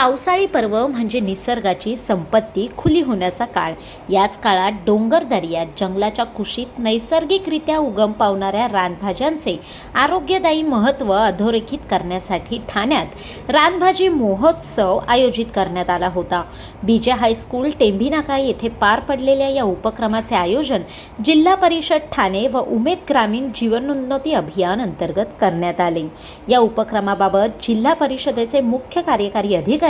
पावसाळी पर्व म्हणजे निसर्गाची संपत्ती खुली होण्याचा काळ. याच काळात डोंगर दर्यात जंगलाच्या कुशीत नैसर्गिकरित्या उगम पावणाऱ्या रानभाज्यांचे आरोग्यदायी महत्त्व अधोरेखित करण्यासाठी ठाण्यात रानभाजी महोत्सव आयोजित करण्यात आला होता. बीजे हायस्कूल टेंभीनाका येथे पार पडलेल्या या उपक्रमाचे आयोजन जिल्हा परिषद ठाणे व उमेद ग्रामीण जीवनोन्नती अभियान अंतर्गत करण्यात आले. या उपक्रमाबाबत जिल्हा परिषदेचे मुख्य कार्यकारी अधिकारी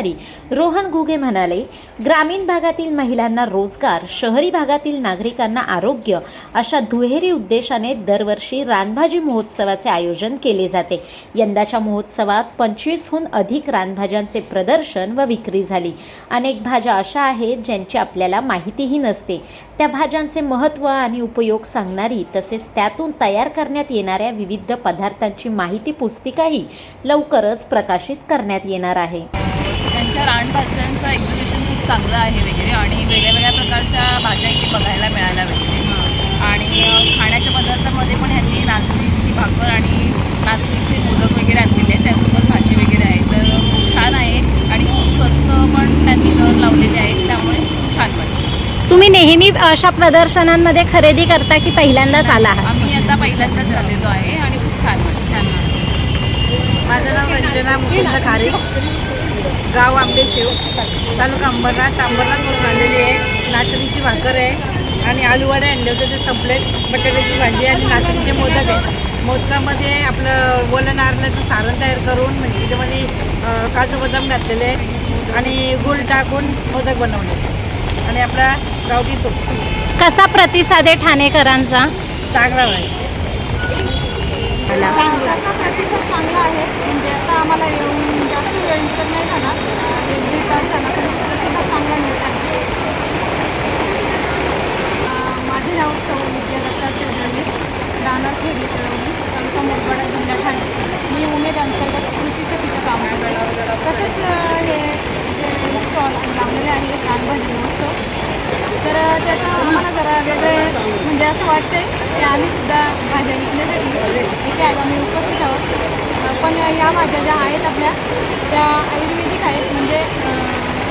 रोहन घुगे म्हणाले ग्रामीण भागातील महिलांना रोजगार शहरी भागातील नागरिकांना आरोग्य अशा दुहेरी उद्देशाने दरवर्षी रानभाजी महोत्सवाचे आयोजन केले जाते. यंदाच्या महोत्सवात पंचवीसहून अधिक रानभाज्यांचे प्रदर्शन व विक्री झाली. अनेक भाज्या अशा आहेत ज्यांची आपल्याला माहितीही नसते. त्या भाज्यांचे महत्त्व आणि उपयोग सांगणारी तसेच त्यातून तयार करण्यात येणाऱ्या विविध पदार्थांची माहिती पुस्तिकाही लवकरच प्रकाशित करण्यात येणार आहे. त्यांच्या रानभाज्यांचं एक्झिबिशन खूप चांगलं आहे वगैरे आणि वेगळ्या वेगळ्या प्रकारच्या भाज्या इथे बघायला मिळाल्या वगैरे. आणि खाण्याच्या पदार्थामध्ये पण ह्यांनी नाचणीची भाकर आणि नाचणीचे मोदक वगैरे आणलेले आहेत. त्यासोबत भाजी वगैरे आहे. तर खूप छान आहे आणि खूप स्वस्त पण त्यांनी दर लावलेले आहेत. त्यामुळे खूप छान वाटतं. तुम्ही नेहमी अशा प्रदर्शनांमध्ये खरेदी करता की पहिल्यांदाच आला आहात? आम्ही आता पहिल्यांदाच झालेलो आहे आणि खूप छान वाटतं. छान वाटतं माझं नाव रंजना मुकुंद खारे. गाव आंबेशेव तालुका अंबरनाथ. अंबरनाथ म्हणून आणलेली आहे. नाचणीची भाकर आहे. आणि आलूवडे आणले होते ते संपलेत बटाट्याची भाजी आणि नाचणीचे मोदक आहे. मोदकामध्ये आपलं ओलं नारळाचं सारण तयार करून म्हणजे त्याच्यामध्ये काजू बदाम घातलेले आहेत. आणि गुळ टाकून मोदक बनवले. आणि आपला गावठी तूप. कसा प्रतिसाद आहे ठाणेकरांचा? चांगला आहे. प्रतिसाद चांगला आहे? म्हणजे आता आम्हाला येऊन जास्त वेळ तर नाही झाला अं, एक दीड तास झाला तरी प्रतिसाद चांगला मिळत आहे अं, माझे नाव सौ विद्या दत्तात्रय दळवे राहणार खेडली तळवली तालुका मोरगडा जिल्हा ठाणे मी उमेद अंतर्गत कृषी शेतीचं काम करते तसेच अं, हे जे स्टॉल लावलेले आहे रानभाजी महोत्सव तर अं, त्याचं आम्हाला जरा वेगळं म्हणजे असं वाटतंय की आम्ही सुद्धा भाज्या विकण्यासाठी इथे आज आम्ही उपस्थित आहोत. पण ह्या भाज्या ज्या आहेत आपल्या त्या आयुर्वेदिक आहेत. म्हणजे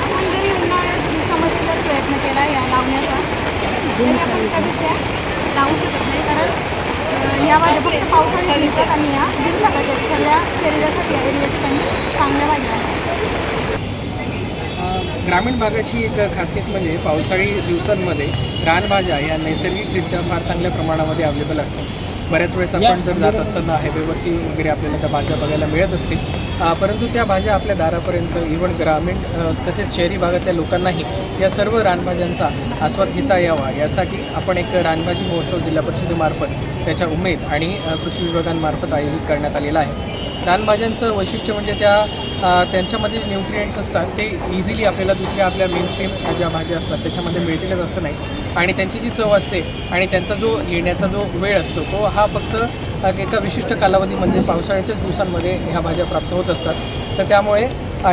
आपण जरी उन्हाळ्यात दिवसामध्ये जर प्रयत्न केला या लावण्याचा तरी आपण कधी त्या लावू शकत नाही. कारण या भाज्या फक्त पावसाळ्यात मिळतात आणि या दिवसात सगळ्या शरीरासाठी आयुर्वेदिक आणि चांगल्या भाज्या आहेत ग्रामीण भागाची एक खासियत म्हणजे पावसाळी दिवसांमध्ये रानभाज्या या नैसर्गिकरित्या फार चांगल्या प्रमाणामध्ये अवेलेबल असतात. बऱ्याच वेळेस आपण जर जात असताना हायवेवरती वगैरे आपल्याला त्या भाज्या बघायला मिळत असतील परंतु त्या भाज्या आपल्या दारापर्यंत इव्हन ग्रामीण तसेच शहरी भागातल्या लोकांनाही या सर्व रानभाज्यांचा आस्वाद घेता यावा. यासाठी आपण एक रानभाजी महोत्सव जिल्हा परिषदेमार्फत त्याच्या उमेद आणि कृषी विभागांमार्फत आयोजित करण्यात आलेला आहे. रानभाज्यांचं वैशिष्ट्य म्हणजे त्या त्यांच्यामध्ये जे न्यूट्रिएंट्स असतात ते इझिली आपल्याला दुसऱ्या आपल्या मेनस्ट्रीम ज्या भाज्या असतात. त्याच्यामध्ये मिळतीलच असं नाही. आणि त्यांची जी चव असते आणि त्यांचा जो येण्याचा जो वेळ असतो तो हा फक्त एका विशिष्ट कालावधीमध्ये पावसाळ्याच्याच दिवसांमध्ये ह्या भाज्या प्राप्त होत असतात. तर त्यामुळे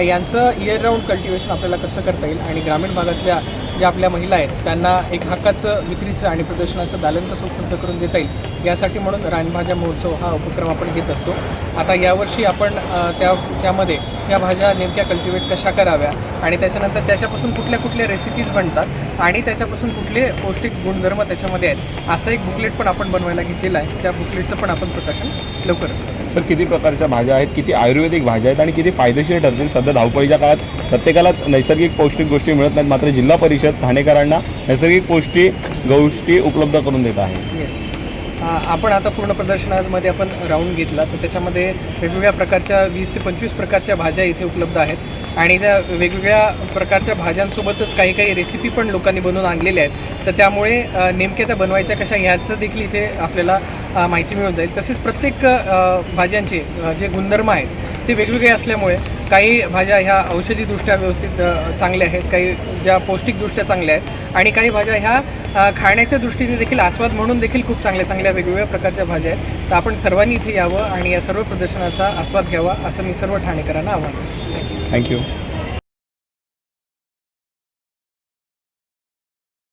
यांचं इयर राऊंड कल्टिवेशन आपल्याला कसं करता येईल आणि ग्रामीण भागातल्या ज्या आपल्या महिला आहेत त्यांना एक हक्काचं विक्रीचं आणि प्रदर्शनाचं दालन कसं उपलब्ध करून देता येईल यासाठी म्हणून रानभाज्या महोत्सव हा उपक्रम आपण घेत असतो. आता यावर्षी आपण त्या त्यामध्ये त्या भाज्या नेमक्या कल्टिवेट कशा कराव्या आणि त्याच्यानंतर त्याच्यापासून कुठल्या कुठल्या रेसिपीज बनतात आणि त्याच्यापासून कुठले पौष्टिक गुणधर्म त्याच्यामध्ये आहेत असं एक बुकलेट पण आपण बनवायला घेतलेलं आहे. त्या बुकलेटचं पण आपण प्रकाशन लवकरच करू. सर किती प्रकारच्या भाज्या आहेत किती आयुर्वेदिक भाज्या आहेत आणि किती फायदेशीर ठरतील? सध्या धावपळीच्या काळात प्रत्येकालाच नैसर्गिक पौष्टिक गोष्टी मिळत नाहीत मात्र जिल्हा परिषद ठाणेकरांना नैसर्गिक पौष्टिक गोष्टी उपलब्ध करून देत आहे. येस आपण आता पूर्ण प्रदर्शनामध्ये आपण राऊंड घेतला तर त्याच्यामध्ये वेगवेगळ्या प्रकारच्या वीस ते पंचवीस प्रकारच्या भाज्या इथे उपलब्ध आहेत. आणि त्या वेगवेगळ्या प्रकारच्या भाज्यांसोबतच काही काही रेसिपी पण लोकांनी बनवून आणलेल्या आहेत. तर त्यामुळे नेमक्या त्या बनवायच्या कशा ह्याचं देखील इथे आपल्याला माहिती मिळून जाईल. तसेच प्रत्येक भाज्यांचे जे गुणधर्म आहेत ते वेगवेगळे असल्यामुळे काही भाज्या ह्या औषधीदृष्ट्या व्यवस्थित चांगल्या आहेत काही ज्या पौष्टिकदृष्ट्या चांगल्या आहेत आणि काही भाज्या ह्या खाण्याच्या दृष्टीने देखील आस्वाद म्हणून देखील खूप चांगल्या चांगल्या वेगवेगळ्या प्रकारच्या भाज्या आहेत. तर आपण सर्वांनी इथे यावं आणि या सर्व प्रदर्शनाचा आस्वाद घ्यावा असं मी सर्व ठाणेकरांना आव्हान थँक्यू